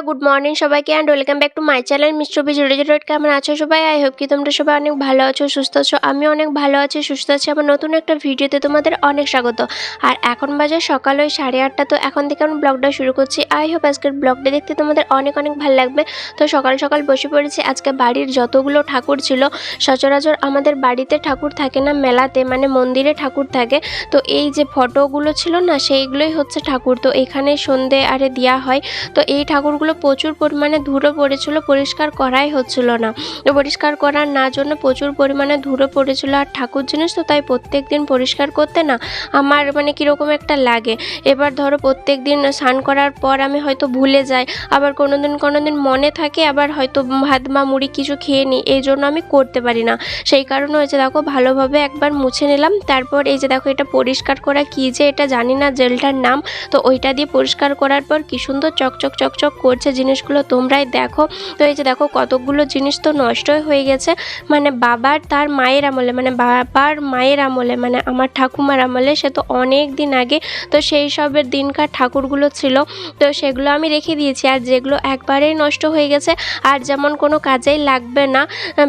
বন্ধুরা good morning সবাইকে and welcome back to my channel mister B zero zero কেমন আছো সবাই? আই হোপ কি তোমরা সবাই অনেক ভালো আছো, সুস্থ আছো। আমি অনেক ভালো আছি, সুস্থ আছি। আমার নতুন একটা ভিডিওতে তোমাদের অনেক স্বাগত। আর এখন বাজে সকাল ওই সাড়ে আটটা, তো এখন থেকে আমি ব্লগটা শুরু করছি। আই হোপ আজকের ব্লগটা দেখতে তোমাদের অনেক অনেক ভালো লাগবে। তো সকাল সকাল বসে পড়েছি। আজকে বাড়ির যতগুলো ঠাকুর ছিল, সচরাচর আমাদের বাড়িতে ঠাকুর থাকে না, মেলাতে মানে মন্দিরে ঠাকুর থাকে। তো এই যে ফটোগুলো ছিল না, সেইগুলোই হচ্ছে ঠাকুর। তো এখানে সন্ধে আরে দেওয়া হয়। তো এই ঠাকুরগুলো প্রচুর পরিমাণে ধুলো পড়েছিল, পরিষ্কার করাই হচ্ছিল না। পরিষ্কার করার না জন্য প্রচুর পরিমাণে ধুলো পড়েছিল আর ঠাকুর জিনিস তো তাই প্রত্যেক দিন পরিষ্কার করতে না আমার মানে কীরকম একটা লাগে। এবার ধরো প্রত্যেক দিন স্নান করার পর আমি হয়তো ভুলে যাই, আবার কোনো দিন কোনো দিন মনে থাকে আবার হয়তো ভাত বা মুড়ি কিছু খেয়ে নিই, এই জন্য আমি করতে পারি না। সেই কারণে হয়েছে দেখো ভালোভাবে একবার মুছে নিলাম, তারপর এই যে দেখো এটা পরিষ্কার করা কী যে এটা জানি না জেলটার নাম, তো ওইটা দিয়ে পরিষ্কার করার পর কি সুন্দর চকচক চকচক করছে। জিনিসগুলো তোমরাই দেখো। তো এই যে দেখো, কতগুলো জিনিস তো নষ্টই হয়ে গেছে। মানে বাবার তার মায়ের আমলে মানে বাবার মায়ের আমলে মানে আমার ঠাকুমার আমলে সে তো অনেক দিন আগে, তো সেই সবের দিনকার ঠাকুরগুলো ছিল। তো সেগুলো আমি রেখে দিয়েছি। আর যেগুলো একবারেই নষ্ট হয়ে গেছে, আর যেমন কোনো কাজেই লাগবে না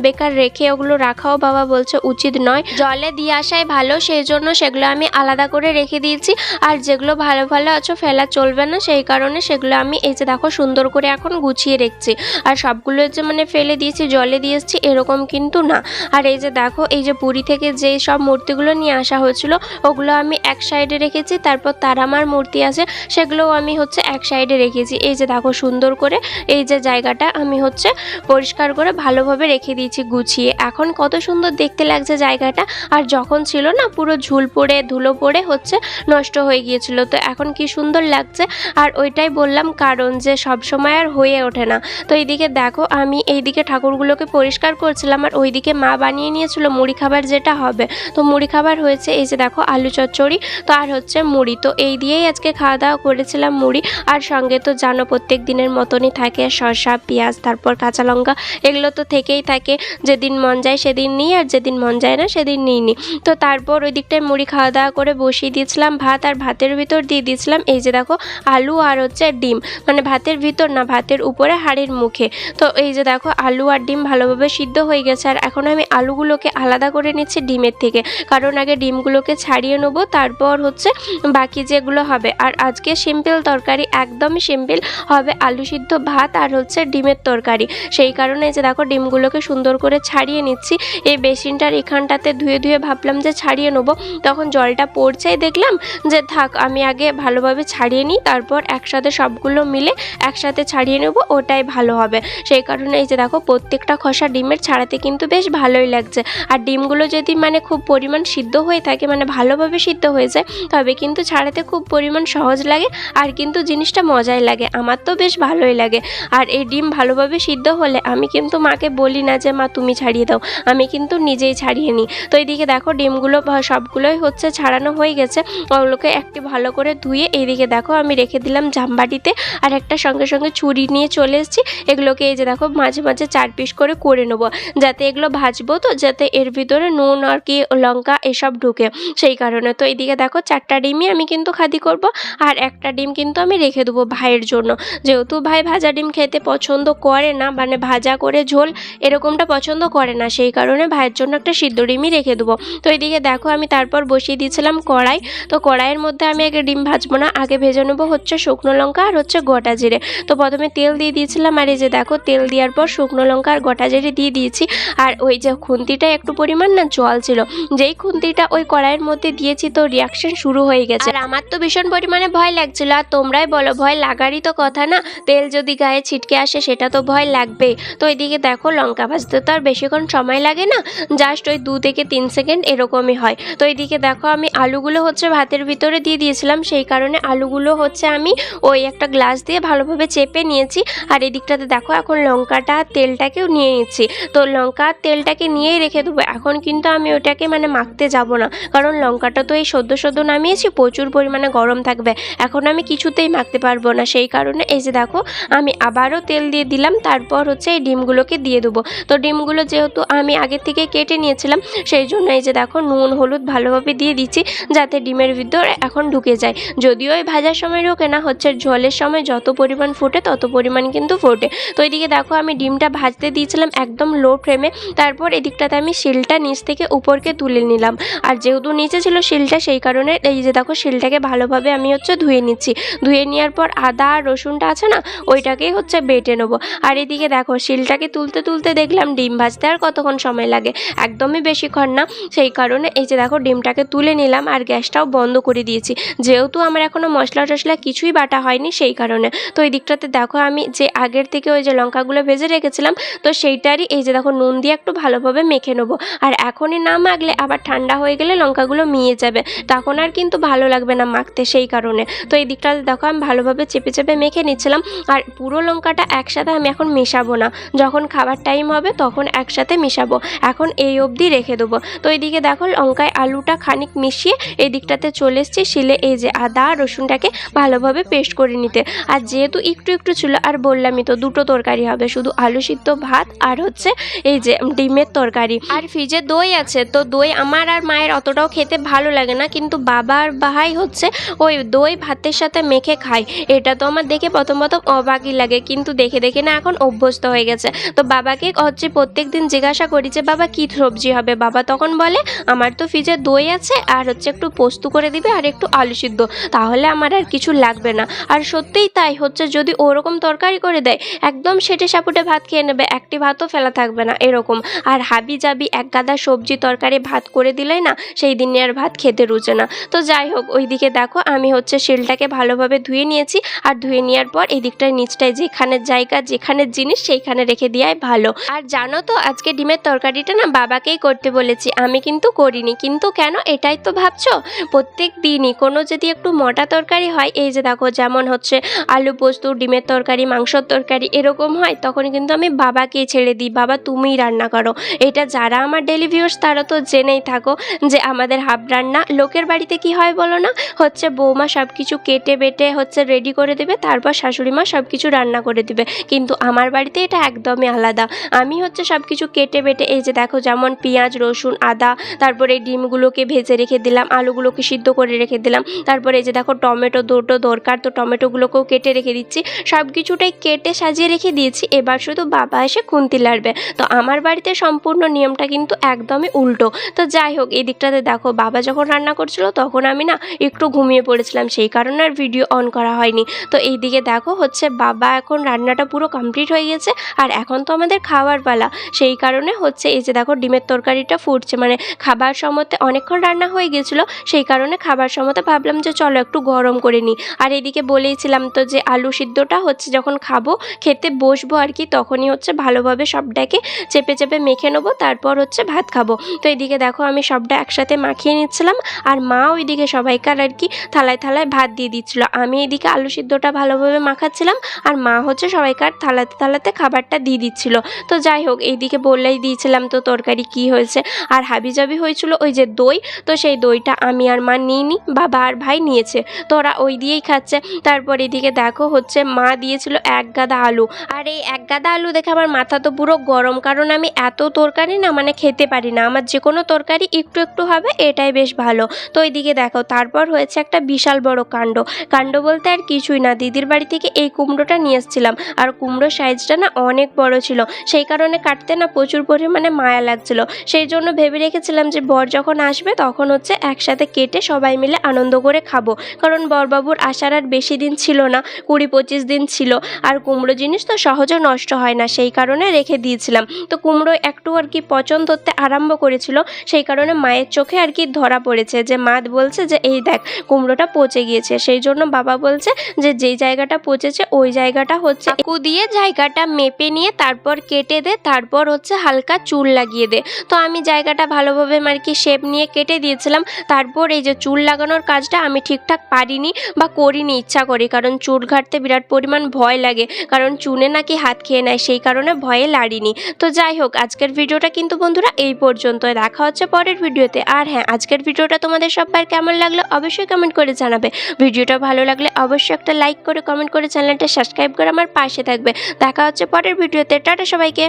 বেকার রেখে ওগুলো রাখাও বাবা বলছে উচিত নয়। জলে দিয়ে আসাই ভালো, সেই জন্য সেগুলো আমি আলাদা করে রেখে দিয়েছি। আর যেগুলো ভালো ভালো আছো, ফেলা চলবে না, সেই কারণে সেগুলো আমি এই যে দেখো সুন্দর করে এখন গুছিয়ে রেখেছি। আর সবগুলো যে মানে ফেলে দিয়েছি, জলে দিয়ে এসেছি, এরকম কিন্তু না। আর এই যে দেখো, এই যে পুরী থেকে যে সব মূর্তিগুলো নিয়ে আসা হয়েছিল, ওগুলো আমি এক সাইডে রেখেছি, তারপর তারামার মূর্তি আছে, সেগুলোও আমি হচ্ছে এক সাইডে রেখেছি। এই যে দেখো, সুন্দর করে এই যে জায়গাটা আমি হচ্ছে পরিষ্কার করে ভালোভাবে রেখে দিয়েছি, গুছিয়ে। এখন কত সুন্দর দেখতে লাগছে জায়গাটা। আর যখন ছিল না, পুরো ঝুল পড়ে, ধুলো পড়ে হচ্ছে নষ্ট হয়ে গিয়েছিল। তো এখন কি সুন্দর লাগছে? আর ওইটাই বললাম কারণ যে সব সময় আর হয়ে ওঠে না। তো এইদিকে দেখো, আমি এইদিকে ঠাকুরগুলোকে পরিষ্কার করছিলাম আর ওইদিকে মা বানিয়ে নিয়েছিল মুড়ি খাবার যেটা হবে। তো মুড়ি খাবার হয়েছে, এই যে দেখো আলু চচ্চড়ি, তো আর হচ্ছে মুড়ি। তো এই দিয়েই আজকে খাওয়া দাওয়া করেছিলাম মুড়ি। আর সঙ্গে তো জানো প্রত্যেক দিনের মতনই থাকে শসা, পেঁয়াজ, তারপর কাঁচা লঙ্কা, এগুলো তো থেকেই থাকে। যেদিন মন যায় সেদিন নিই আর যেদিন মন যায় না সেদিন নিই নি তো তারপর ওই দিকটায় মুড়ি খাওয়া দাওয়া করে বসিয়ে দিয়েছিলাম ভাত আর ভাতের ভিতর দিয়ে দিয়েছিলাম। এই যে দেখো আলু আর হচ্ছে ডিম। মানে ভাতের ভিতর না ভাতের উপরে হাড়ির মুখে। তো এই যে দেখো, আলু আর ডিম ভালোভাবে সিদ্ধ হয়ে গেছে। আর এখন আমি আলুগুলোকে আলাদা করে নিচ্ছি ডিমের থেকে। কারণ আগে ডিমগুলোকে ছাড়িয়ে নেব, তারপর হচ্ছে বাকি যেগুলো হবে। আর আজকে সিম্পল তরকারি, একদমই সিম্পল হবে আলু সিদ্ধ ভাত আর হচ্ছে ডিমের তরকারি। সেই কারণে যে দেখো, ডিমগুলোকে সুন্দর করে ছাড়িয়ে নিচ্ছি। এই বেসিনটার এখানটাতে ধুয়ে ধুয়ে ভাবলাম যে ছাড়িয়ে নেব। তখন জলটা পড়ছেই, দেখলাম যে থাক, আমি আগে ভালোভাবে ছাড়িয়ে নিই, তারপর একসাথে সবগুলো মিলে একসাথে ছাড়িয়ে নেব, ওটাই ভালো হবে। সেই কারণে এই যে দেখো, প্রত্যেকটা খসা ডিমের ছাড়াতে কিন্তু বেশ ভালোই লাগছে। আর ডিমগুলো যদি মানে খুব পরিমাণ সিদ্ধ হয়ে থাকে মানে ভালোভাবে সিদ্ধ হয়ে যায়, তবে কিন্তু ছাড়াতে খুব পরিমাণ সহজ লাগে আর কিন্তু জিনিসটা মজাই লাগে। আমার তো বেশ ভালোই লাগে। আর এই ডিম ভালোভাবে সিদ্ধ হলে আমি কিন্তু মাকে বলি না যে, মা, তুমি ছাড়িয়ে দাও। আমি কিন্তু নিজেই ছাড়িয়ে নিই। তো এইদিকে দেখো, ডিমগুলো সবগুলোই হচ্ছে ছাড়ানো হয়ে গেছে। ওগুলোকে একটি ভালো করে ধুয়ে এইদিকে দেখো, আমি রেখে দিলাম জামবাটিতে। আর একটা সঙ্গে সঙ্গে ছুরি নিয়ে চলে এসেছি। এগুলোকে এই যে দেখো, মাঝে মাঝে চার পিস করে করে নেব। যাতে এগুলো ভাজবো তো, যাতে এর ভিতরে নুন আর কি লঙ্কা এসব ঢুকে। সেই কারণে তো এইদিকে দেখো, চারটা ডিমই আমি কিন্তু খাদি করব, আর একটা ডিম কিন্তু আমি রেখে দেবো ভাইয়ের জন্য। যেহেতু ভাই ভাজা ডিম খেতে পছন্দ করে না মানে ভাজা করে ঝোল এরকমটা পছন্দ করে না, সেই কারণে ভাইয়ের জন্য একটা সিদ্ধ ডিমই রেখে দেবো। তো এইদিকে দেখো, আমি তারপর বসিয়ে দিয়েছিলাম কড়াই। তো কড়াইয়ের মধ্যে আমি আগে ডিম ভাজবো না, আগে ভেজে নেব হচ্ছে শুকনো লঙ্কা আর হচ্ছে গোটা জিরে। তো প্রথমে তেল দিয়ে দিয়েছিলাম, আর এই যে দেখো, তেল দেওয়ার পর শুকনো লঙ্কা আর গোটা জিরে দিয়ে দিয়েছি। আর ওই যে খুন্তিটা একটু পরিমাণ না জল ছিল, যেই খুন্তিটা ওই কড়াইয়ের মধ্যে দিয়েছি তো রিয়াকশন শুরু হয়ে গেছে। আর আমার তো ভীষণ পরিমাণে ভয় লাগছিল, আর তোমরাই বলো, ভয় লাগারই তো কথা না, তেল যদি গায়ে ছিটকে আসে সেটা তো ভয় লাগবেই। তো এদিকে দেখো, লঙ্কা ভাজতে তো আর বেশিক্ষণ সময় লাগে না জাস্ট ওই দু থেকে তিন সেকেন্ড এরকমই হয়। তো এইদিকে দেখো, আমি আলুগুলো হচ্ছে ভাতের ভিতরে দিয়ে দিয়েছিলাম, সেই কারণে আলুগুলো হচ্ছে আমি ওই একটা গ্লাস দিয়ে ভালোভাবে চেপে নিয়েছি। আর এদিকটাতে দেখো, এখন লঙ্কাটা আর তেলটাকেও নিয়ে নিচ্ছি। তো লঙ্কা আর তেলটাকে নিয়েই রেখে দেবো। এখন কিন্তু আমি ওটাকে মানে মাখতে যাব না। কারণ লঙ্কাটা তো এই সদ্য সদ্য নামিয়েছি, প্রচুর পরিমাণে গরম থাকবে। এখন আমি কিছুতেই মাখতে পারব না। সেই কারণে এই যে দেখো, আমি আবারও তেল দিয়ে দিলাম। তারপর হচ্ছে এই ডিমগুলোকে দিয়ে দেবো। তো ডিমগুলো যেহেতু আমি আগে থেকে কেটে নিয়েছিলাম, সেই জন্য এই যে দেখো, নুন, হলুদ ভালোভাবে দিয়ে দিচ্ছি যাতে ডিমের ভিতর এখন ঢুকে যায়। যদিও এই ভাজার সময় ঢোকে না, হচ্ছে ঝোলের সময় যত পরিমাণ ফোটে, তত পরিমাণ কিন্তু ফোটে। তো এদিকে দেখো আমি ডিমটা ভাজতে দিয়েছিলাম একদম লো ফ্লেমে, তারপর এদিকটাতে আমি শিলটা নিচ থেকে উপরকে তুলে নিলাম। আর যেহেতু নিচে ছিল শিলটা, সেই কারণে এই যে দেখো শিলটাকে ভালোভাবে আমি হচ্ছে ধুয়ে নিচ্ছি। ধুয়ে নেওয়ার পর আদা আর রসুনটা আছে না, ওইটাকেই হচ্ছে বেটে নেব। আর এদিকে দেখো শিলটাকে তুলতে তুলতে দেখলাম ডিম ভাজতে আর কতক্ষণ সময় লাগে? একদমই বেশিক্ষণ না, সেই কারণে এই যে দেখো ডিমটাকে তুলে নিলাম আর গ্যাসটাও বন্ধ করে দিয়েছি। যেহেতু আমার এখনও মশলা টশলা কিছুই বাটা হয়নি, সেই কারণে। তো এই দিকটাতে দেখো আমি যে আগের থেকে ওই যে লঙ্কাগুলো ভেজে রেখেছিলাম, তো সেইটারই এই যে দেখো নুন দিয়ে একটু ভালোভাবে মেখে নেব। আর এখনই না মাখলে আবার ঠান্ডা হয়ে গেলে লঙ্কাগুলো মিয়ে যাবে। তখন আর কিন্তু ভালো লাগবে না মাখতে সেই কারণে। তো এই দিকটাতে দেখো আমি ভালোভাবে চেপে চেপে মেখে নিচ্ছিলাম। আর পুরো লঙ্কাটা একসাথে আমি এখন মেশাবো না। যখন খাবার টাইম হবে তখন একসাথে মেশাবো। এখন এই অবধি রেখে দেবো। তো এইদিকে দেখো লঙ্কায় আলুটা খানিক মিশিয়ে এই দিকটাতে চলে এসেছি শিলে এই যে আদা রসুনটাকে ভালোভাবে পেস্ট করে নিতে। আর যেহেতু একটু একটু ছিল, আর বললামই তো দুটো তরকারি হবে, শুধু আলু সিদ্ধ ভাত আর হচ্ছে এই যে ডিমের তরকারি। আর ফ্রিজে দই আছে, তো দই আমার আর মায়ের অতটাও খেতে ভালো লাগে না, কিন্তু বাবা আর ভাই হচ্ছে ওই দই ভাতের সাথে মেখে খায়। এটা তো আমার দেখে প্রথম প্রথম অবাকই লাগে, কিন্তু দেখে দেখে না এখন অভ্যস্ত হয়ে গেছে। তো বাবাকে হচ্ছে প্রত্যেক দিন জিজ্ঞাসা করি যে বাবা, কী সবজি হবে? বাবা তখন বলে, আমার তো ফ্রিজে দই আছে, আর হচ্ছে একটু পোস্ত করে দিবে, আর একটু আলু সিদ্ধ। তাহলে আমার আর কিছু লাগবে না। আর সত্যিই তাই হচ্ছে যদি ওরকম তরকারি করে দেয়, একদম সেটে সাপুটে ভাত খেয়ে নেবে, একটি ভাতও ফেলা থাকবে না, এরকম। আর হাবি জাবি এক গাদা সবজি তরকারি ভাত করে দিলেই না, সেই দিনে আর ভাত খেতে রুচে না। তো যাই হোক, ওইদিকে দেখো, আমি হচ্ছে শিলটাকে ভালোভাবে ধুয়ে নিয়েছি, আর ধুয়ে নেওয়ার পর এই দিকটায় নিচটায় যেখানের জায়গা যেখানের জিনিস, সেইখানে রেখে দেওয়াই ভালো। আর জানো তো, আজকে ডিমের তরকারিটা না বাবাকেই করতে বলেছি, আমি কিন্তু করিনি। কিন্তু কেন? এটাই তো ভাবছ? প্রত্যেক দিনই কোনো যদি একটু মোটা তরকারি হয়, এই যে দেখো, যেমন হচ্ছে আলু পোস্ত ডিমের তরকারি, মাংসর তরকারি এরকম হয়, তখন কিন্তু আমি বাবাকেই ছেড়ে দিই, বাবা, তুমিই রান্না করো। এটা যারা আমার ডেলি ভিউর্স তারা তো জেনেই থাকো যে আমাদের হাফ রান্না। লোকের বাড়িতে কি হয় বলো না? হচ্ছে বৌমা সব কিছু কেটে বেটে হচ্ছে রেডি করে দেবে, তারপর শাশুড়ি মা সব কিছু রান্না করে দেবে। কিন্তু আমার বাড়িতে এটা একদমই আলাদা। আমি হচ্ছে সব কিছু কেটে বেটে, এই যে দেখো যেমন পেঁয়াজ, রসুন, আদা, তারপরে ডিমগুলোকে ভেজে রেখে দিলাম, আলুগুলোকে সিদ্ধ করে রেখে দিলাম, তারপরে এই যে দেখো টমেটো দুটো দরকার, তো টমেটোগুলোকেও কেটে রেখে দিচ্ছি। সব কিছুটাই কেটে সাজিয়ে রেখে দিয়েছি। এবার শুধু বাবা এসে খুন্তি লাড়বে। তো আমার বাড়িতে সম্পূর্ণ নিয়মটা কিন্তু একদমই উল্টো। তো যাই হোক এই দিকটাতে দেখো, বাবা যখন রান্না করছিল তখন আমি না একটু ঘুমিয়ে পড়েছিলাম। সেই কারণে আর ভিডিও অন করা হয়নি। তো এই দিকে দেখো, হচ্ছে বাবা এখন রান্নাটা পুরো কমপ্লিট হয়ে গেছে আর এখন তো আমাদের খাওয়ার পালা। সেই কারণে হচ্ছে এই যে দেখো, ডিমের তরকারিটা ফুটছে। মানে খাবার সময়তে অনেকক্ষণ রান্না হয়ে গেছিল, সেই কারণে খাবার সময়তে ভাবলাম যে চলো একটু গরম করে নিই। আর এদিকে বলেইছিলাম তো যে আলু সিদ্ধটা হচ্ছে যখন খাব, খেতে বসবো আর কি, তখনই হচ্ছে ভালোভাবে সবটাকে চেপে চেপে মেখে নেব, তারপর হচ্ছে ভাত খাব। তো এদিকে দেখো আমি সবটা একসাথে মাখিয়ে নিচ্ছিলাম আর মা ওইদিকে সবাইকার আর কি থালায় থালায় ভাত দিয়ে দিচ্ছিল। আমি এদিকে আলু সিদ্ধটা ভালোভাবে মাখাচ্ছিলাম আর মা হচ্ছে সবাইকার থালাতে থালাতে খাবারটা দিয়ে দিচ্ছিল। তো যাই হোক, এইদিকে বললেই দিয়েছিলাম তো তরকারি কি হয়েছে আর হাবিজাবি হয়েছিল ওই যে দই, তো সেই দইটা আমি আর মা নিই নি বাবা আর ভাই নিয়েছে। তো ওরা ওই দিয়েই খাচ্ছে। তারপর এদিকে দেখো হচ্ছে মা দিয়েছিল এক গাদা আলু। আর এই এক গাদা আলু দেখে আমার মাথা তো পুরো গরম, কারণ আমি এত তরকারি না মানে খেতে পারি না। আমার যে কোনো তরকারি একটু একটু হবে, এটাই বেশ ভালো। তো এইদিকে দেখো, তারপর হয়েছে একটা বিশাল বড় কাণ্ড। কাণ্ড বলতে আর কিছুই না। দিদির বাড়ি থেকে এই কুমড়োটা নিয়ে এসেছিলাম। আর কুমড়োর সাইজটা না অনেক বড় ছিল। সেই কারণে কাটতে না প্রচুর পরিমাণে মায়া লাগছিল। সেই জন্য ভেবে রেখেছিলাম যে, বর যখন আসবে, তখন হচ্ছে একসাথে কেটে সবাই মিলে আনন্দ করে খাব। কারণ বরবাবুর আসার আর বেশি দিন ছিল না। কুড়ি পঁচিশ দিন ছিল আর কুমড়ো জিনিস তো সহজে নষ্ট হয় না, সেই কারণে রেখে দিয়েছিলাম। তো কুমড়ো একটু আর কি পচন ধরতে আরম্ভ করেছিল, সেই কারণে মায়ের চোখে আর কি ধরা পড়েছে। যে মা বলছে যে, এই দেখ, কুমড়োটা পচে গিয়েছে। সেই জন্য বাবা বলছে যে, যেই জায়গাটা পচেছে, ওই জায়গাটা হচ্ছে চাকু দিয়ে জায়গাটা মেপে নিয়ে তারপর কেটে দে, তারপর হচ্ছে হালকা চুল লাগিয়ে দে। তো আমি জায়গাটা ভালোভাবে আর কি শেপ নিয়ে কেটে দিয়েছিলাম। তারপর এই যে চুল লাগানোর কাজটা আমি ঠিকঠাক পারিনি বা করিনি ইচ্ছা করি, কারণ চুল ঘাটতে বিরাট পরিমাণ ভয় লাগে, কারণ চুনে নাকি হাত খেয়ে নেয়, সেই কারণে ভয়ে লাড়িনি। তো যাই হোক, আজকের ভিডিওটা কিন্তু বন্ধুরা এই পর্যন্ত দেখা হচ্ছে পরের ভিডিওতে। আর হ্যাঁ আজকের ভিডিওটা তোমাদের সবার কেমন লাগল অবশ্যই কমেন্ট করে জানাবে। ভিডিওটা ভালো লাগলে অবশ্যই একটা লাইক করে কমেন্ট করে চ্যানেলটা সাবস্ক্রাইব করে আমার পাশে থাকবে। দেখা হচ্ছে পরের ভিডিওতে। টাটা সবাইকে।